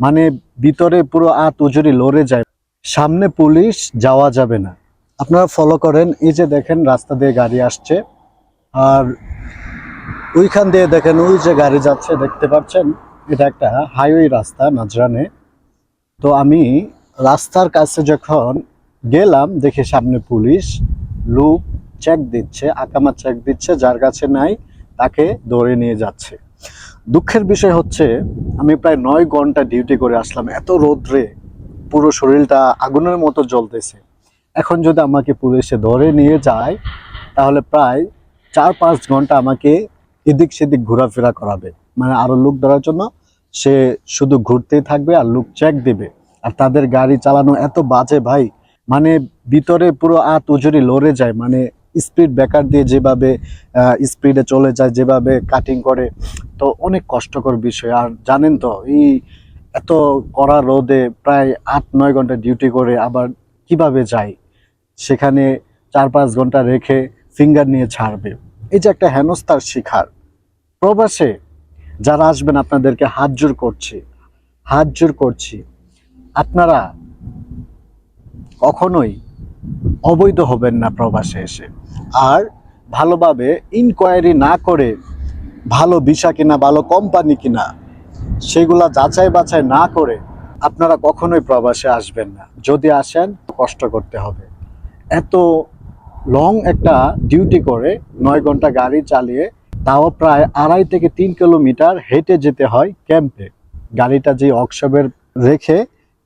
মানে ভিতরে পুরো আত উজুরি লড়ে যায়। সামনে পুলিশ যাওয়া যাবে না। আপনারা ফলো করেন, এই যে দেখেন রাস্তা দিয়ে গাড়ি আসছে। আর ওইখান দিয়ে দেখেন ওই যে গাড়ি যাচ্ছে, দেখতে পাচ্ছেন? এটা একটা হাইওয়ে রাস্তা নাজরানে তো আমি রাস্তার কাছে যখন গেলাম, দেখি সামনে পুলিশ লোক চেক দিচ্ছে, আকামা চেক দিচ্ছে, যার কাছে নাই, তাকে ধরে নিয়ে যাচ্ছে। দুঃখের বিষয় হচ্ছে, আমি প্রায় নয় ঘণ্টা ডিউটি করে আসলাম, এত রোদ্রে, পুরো শরীরটা আগুনের মতো জ্বলতেছে। এখন যদি আমাকে পুলিশে ধরে নিয়ে যায়, তাহলে প্রায় চার পাঁচ ঘণ্টা আমাকে এদিক সেদিক ঘোরাফেরা করাবে। মানে আরও লোক ধরার জন্য সে শুধু ঘুরতেই থাকবে আর লুক চেক দেবে। আর তাদের গাড়ি চালানো এত বাজে ভাই মানে ভিতরে পুরো আত উজুরি লড়ে যায় মানে স্পিড ব্রেকার দিয়ে যেভাবে স্পিডে চলে যায়, যেভাবে কাটিং করে, তো অনেক কষ্টকর বিষয়। আর জানেন তো, এই এত কড়া রোদে প্রায় আট, নয় ঘণ্টা ডিউটি করে আবার কীভাবে যায়? সেখানে চার, পাঁচ ঘণ্টা রেখে ফিঙ্গার নিয়ে ছাড়বে। এই যে একটা হেনস্থার শিখার প্রবাসে যারা আসবেন, আপনাদেরকে হাত জোর করছি, হাত জোর করছি। আপনারা কখনোই অবৈধ হবেন না প্রবাসে এসে। আর ভালোভাবে ইনকোয়ারি না করে ভালো ভিসা কিনা, ভালো কোম্পানি কিনা, সেগুলা যাচাই বাছাই না করে আপনারা কখনোই প্রবাসে আসবেন না। যদি আসেন, কষ্ট করতে হবে। এত লং একটা ডিউটি করে নয় ঘণ্টা গাড়ি চালিয়ে, তাও প্রায় আড়াই থেকে তিন কিলোমিটার হেঁটে যেতে হয় ক্যাম্পে গাড়িটা যে ওয়ার্কশপের রেখে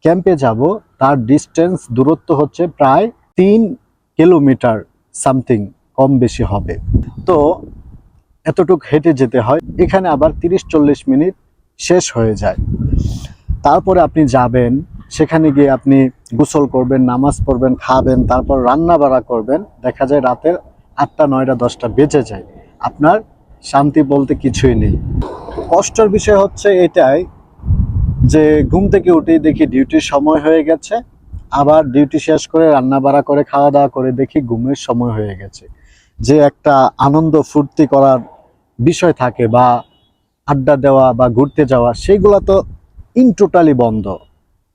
ক্যাম্পে যাব, তার ডিস্টেন্স দূরত্ব হচ্ছে প্রায় তিন কিলোমিটার সামথিং কম বেশি হবে। তো এতটুক হেঁটে যেতে হয়, এখানে আবার তিরিশ চল্লিশ মিনিট শেষ হয়ে যায়। তারপরে আপনি যাবেন, সেখানে গিয়ে আপনি গোসল করবেন, নামাজ পড়বেন, খাবেন, তারপর রান্না বাড়া করবেন। দেখা যায় রাতের আটটা, নয়টা, দশটা বেজে যায়। আপনার শান্তি বলতে কিছুই নেই। কষ্টের বিষয় হচ্ছে এটাই যে ঘুম থেকে উঠেই দেখি ডিউটির সময় হয়ে গেছে। আবার ডিউটি শেষ করে রান্না বাড়া করে খাওয়া দাওয়া করে দেখি ঘুমের সময় হয়ে গেছে। যে একটা আনন্দ ফুর্তি করার বিষয় থাকে বা আড্ডা দেওয়া বা ঘুরতে যাওয়া সেইগুলো তো ইন টোটালি বন্ধ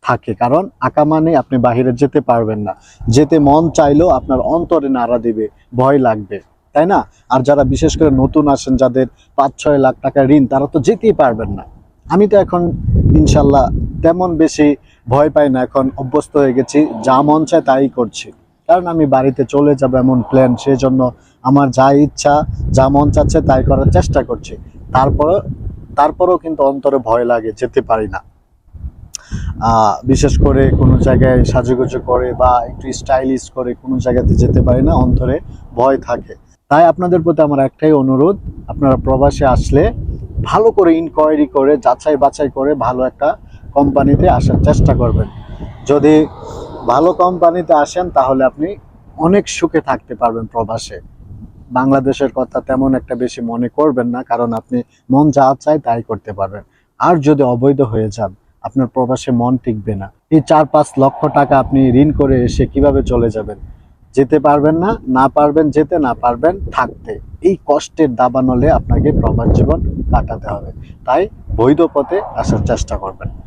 থাকে। কারণ আঁকা মানে আপনি বাহিরে যেতে পারবেন না। যেতে মন চাইলেও আপনার অন্তরে নাড়া দিবে, ভয় লাগবে, তাই না? আর যারা বিশেষ করে নতুন আসেন, যাদের পাঁচ ছয় লাখ টাকা ঋণ, তারা তো যেতেই পারবেন না। আমি তো এখন ইনশাল্লাহ তেমন বেশি ভয় পাই না, এখন অভ্যস্ত হয়ে গেছি, যা মন চায় তাই করছি। কারণ আমি বাড়িতে চলে যাব এমন প্ল্যান সেই জন্য আমার যা ইচ্ছা, যা মন চাচ্ছে তাই করার চেষ্টা করছি। তারপর তারপরেও কিন্তু অন্তরে ভয় লাগে, যেতে পারি না। বিশেষ করে কোনো জায়গায় সাজুগুজু করে বা একটু স্টাইলিশ করে কোনো জায়গাতে যেতে পারি না, অন্তরে ভয় থাকে। তাই আপনাদের প্রতি আমার একটাই অনুরোধ, আপনারা প্রবাসে আসলে ভালো করে ইনকোয়ারি করে যাচাই বাছাই করে ভালো একটা কোম্পানিতে আসার চেষ্টা করবেন। যদি ভালো কোম্পানিতে আসেন, তাহলে আপনি অনেক সুখে থাকতে পারবেন প্রবাসে। বাংলাদেশের কথা তেমন একটা বেশি মনে করবেন না, কারণ আপনি মন যা চায় তাই করতে পারবেন। আর যদি অবৈধ হয়ে যান, আপনার প্রবাসে মন টিকবে না। এই চার পাঁচ লক্ষ টাকা আপনি ঋণ করে এসে কীভাবে চলে যাবেন? যেতে পারবেন না না পারবেন, যেতে না পারবেন, থাকতে। এই কষ্টের দাবানলে আপনাকে প্রবাস জীবন কাটাতে হবে। তাই বৈধ পথে আসার চেষ্টা করবেন।